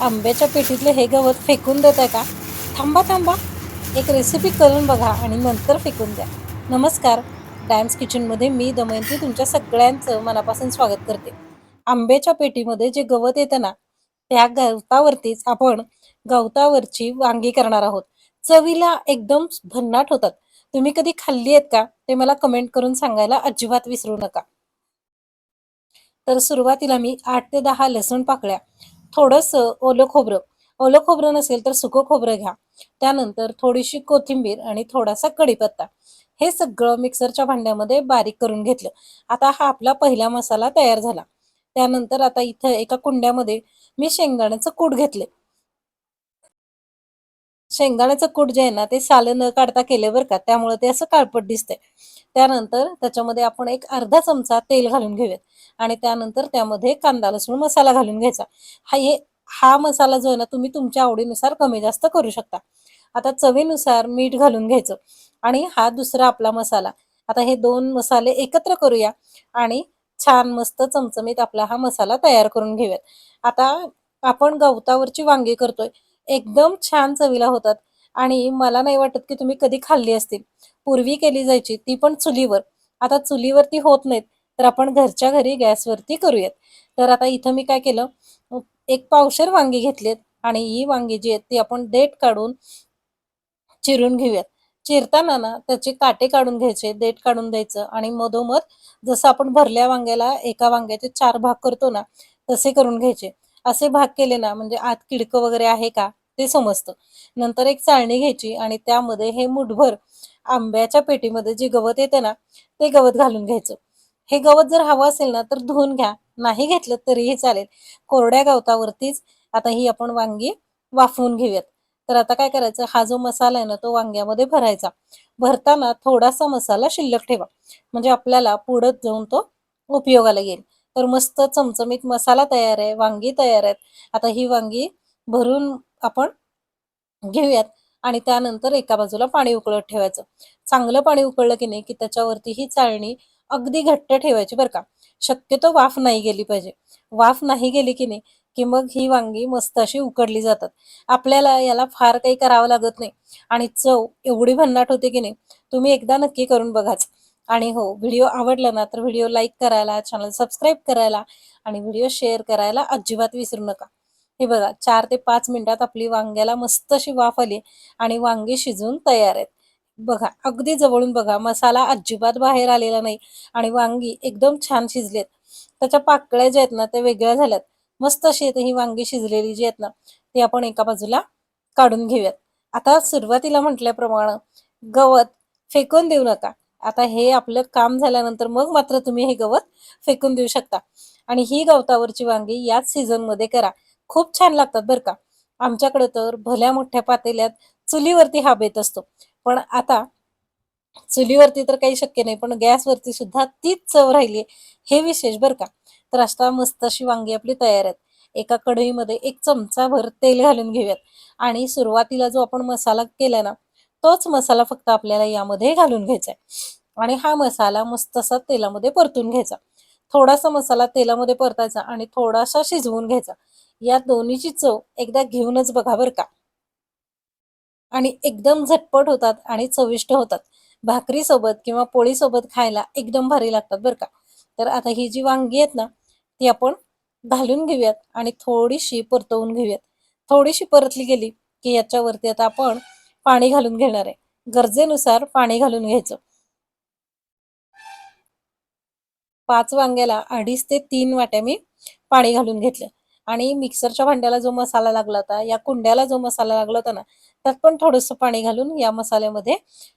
आंब्याच्या पेटीतले हे गवत फेकून देत आहे का? थांबा थांबा. एक रेसिपी करून बघा आणि नंतर फेकून द्या. नमस्कार. डायम्स किचनमध्ये मी दमयंती तुमच्या सगळ्यांचं मनापासून स्वागत करते. आंब्याच्या पेटीमध्ये जे गवत येतं ना त्या गवतावरतीच आपण गवतावरची वांगी करणार आहोत. चवीला एकदम भन्नाट होतात. तुम्ही कधी खाल्ली आहेत का? ते मला कमेंट करून सांगायला अजिबात विसरू नका. तर सुरुवातीला मी आठ ते दहा लसूण पाकळ्या थोडंसं ओलं खोबरं. ओलं खोबरं नसेल तर सुकं खोबरं घ्या. त्यानंतर थोडीशी कोथिंबीर आणि थोडासा कढीपत्ता. हे सगळं मिक्सरच्या भांड्यामध्ये बारीक करून घेतलं. आता हा आपला पहिला मसाला तयार झाला. त्यानंतर आता इथं एका कुंड्यामध्ये मी शेंगदाण्याचं कूट घेतले शेंगदाण्याचं कूट जे आहे ना ते सालं न काढता केले बरं का. त्यामुळे ते असं काळपट दिसतंय. त्यानंतर त्याच्यामध्ये आपण एक अर्धा चमचा तेल घालून घेऊयात. आणि त्यानंतर त्यामध्ये कांदा लसूण मसाला घालून घ्यायचा. हा हे हा मसाला जो आहे ना तुम्ही तुमच्या आवडीनुसार कमी जास्त करू शकता. आता चवीनुसार मीठ घालून घ्यायचं. आणि हा दुसरा आपला मसाला. आता हे दोन मसाले एकत्र करूया. आणि छान मस्त चमचमीत आपला हा मसाला तयार करून घेऊयात. आता आपण गवतावरची वांगी करतोय. एकदम छान चवीला होतात. आणि मला नाही वाटत की तुम्ही कधी खाल्ली असतील. पूर्वी केली जायची ती पण चुलीवर. आता चुलीवरती होत नाहीत. तर आपण घरच्या घरी गॅसवरती करूयात. तर आता इथं मी काय केलं? एक पावशर वांगी घेतलीत आणि ही वांगी जी आहेत ती आपण देठ काढून चिरून घेऊयात. चिरताना ना त्याचे काटे काढून घ्यायचे देठ काढून द्यायचं आणि मधोमध जसं आपण भरल्या वांग्याला एका वांग्याचे चार भाग करतो ना तसे करून घ्यायचे. असे भाग केले ना म्हणजे आत किडकं वगैरे आहे का? ते समजतं. नंतर एक चाळणी घ्यायची आणि त्यामध्ये हे मुठभर आंब्याच्या पेटीमध्ये जे गवत येते ना ते गवत घालून घ्यायचं. हे गवत जर हवं असेल ना तर धुवून घ्या. नाही घेतलं तरीही चालेल. कोरड्या गवतावरतीच आता ही आपण वांगी वाफवून घेऊयात. तर आता काय करायचं? हा जो मसाला आहे ना तो वांग्यामध्ये भरायचा. भरताना थोडासा मसाला शिल्लक ठेवा. म्हणजे आपल्याला पुढत जाऊन तो उपयोगाला येईल. तर मस्त चमचमीत मसाला तयार आहे वांगी तयार आहेत. आता ही वांगी भरून आपण घेऊयात. आणि त्यानंतर एका बाजूला पाणी उकळत ठेवायचं. चांगलं पाणी उकळलं की नाही की त्याच्यावरती ही चाळणी अगदी घट्ट ठेवायची बरं का. शक्यतो वाफ नाही गेली पाहिजे. वाफ नाही गेली की नाही की मग ही वांगी मस्त अशी उकडली जातात. आपल्याला याला फार काही करावं लागत नाही. आणि चव एवढी भन्नाट होते की नाही तुम्ही एकदा नक्की करून बघाच. आणि हो व्हिडिओ आवडला ना तर व्हिडिओ लाईक करायला चॅनल सबस्क्राईब करायला आणि व्हिडिओ शेअर करायला अजिबात विसरू नका. हे बघा चार ते पाच मिनिटात आपली वांग्याला मस्त अशी वाफ आली आणि वांगी शिजून तयार आहेत. बघा अगदी जवळून बघा मसाला अजिबात बाहेर आलेला नाही आणि वांगी एकदम छान शिजलेत. त्याच्या पाकळ्या ज्या आहेत ना त्या वेगळ्या झाल्यात. मस्त अशी येते ही वांगी शिजलेली जी आहेत ना ती आपण एका बाजूला काढून घेऊयात. आता सुरुवातीला म्हटल्याप्रमाणे गवत फेकून देऊ नका. आता हे आपलं काम झाल्यानंतर मग मात्र तुम्ही हे गवत फेकून देऊ शकता. आणि ही गवतावरची वांगी याच सीझनमध्ये करा. खूप छान लागतात बरं का. आमच्याकडे तर भल्या मोठ्या पातेल्यात चुलीवरती हा बेत असतो. पण आता चुलीवरती तर काही शक्य नाही पण गॅसवरती सुद्धा तीच चव राहिली हे विशेष बरं का. तर आता मस्त अशी वांगी आपली तयार आहेत. एका कढईमध्ये एक चमचा भर तेल घालून घेऊयात. आणि सुरुवातीला जो आपण मसाला केला ना तोच मसाला फक्त आपल्याला यामध्ये घालून घ्यायचा आहे आणि हा मसाला मस्त असा तेलामध्ये परतून घ्यायचा. थोडासा मसाला तेलामध्ये परतायचा आणि थोडासा शिजवून घ्यायचा. या दोन्हीची चव एकदा घेऊनच बघा बरं का. आणि एकदम झटपट होतात आणि चविष्ट होतात. भाकरी सोबत किंवा पोळी सोबत खायला एकदम भारी लागतात बरं का. तर आता ही जी वांगी आहेत ना ती आपण घालून घेऊयात आणि थोडीशी परतवून घेऊयात. थोडीशी परतली गेली की याच्यावरती आता आपण पाणी घालून घेणार आहे. गरजेनुसार पाणी घालून घ्यायचं. पाच वांग्याला अडीच ते तीन वाट्या मी पाणी घालून घेतलं. आणि मिक्सरच्या भांड्याला जो मसाला लागला होता या कुंड्याला जो मसाला लागला होता ना त्यात पण थोडंसं पाणी घालून या मसाल्यामध्ये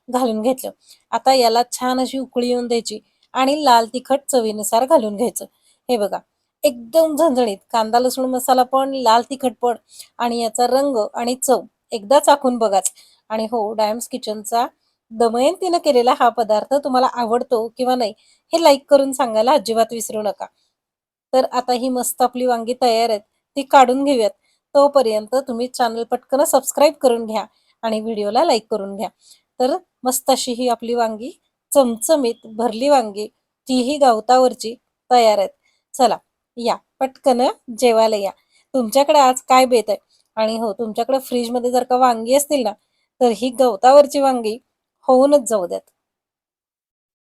घालून घेतलं. आता याला छान अशी उकळी येऊन द्यायची आणि लाल तिखट चवीनुसार घालून घ्यायचं. हे बघा एकदम झणझणीत कांदा लसूण मसाला पण लाल तिखट पण आणि याचा रंग आणि चव एकदा चाखून बघाच. आणि हो डायम्स किचनचा दमयंतीनं केलेला हा पदार्थ तुम्हाला आवडतो किंवा नाही हे लाईक करून सांगायला अजिबात विसरू नका. तर आता ही मस्त आपली वांगी तयार आहेत ती काढून घेऊयात. तोपर्यंत तुम्ही चॅनल पटकन सबस्क्राईब करून घ्या आणि व्हिडिओला लाईक करून घ्या. तर मस्त अशी ही आपली वांगी चमचमीत भरली वांगी तीही गवतावरची तयार आहेत. चला या पटकन जेवायला या. तुमच्याकडे आज काय बेत आहे? आणि हो तुमच्याकडे फ्रीजमध्ये जर का वांगी असतील ना तर ही गवतावरची वांगी होऊनच जाऊ द्यात.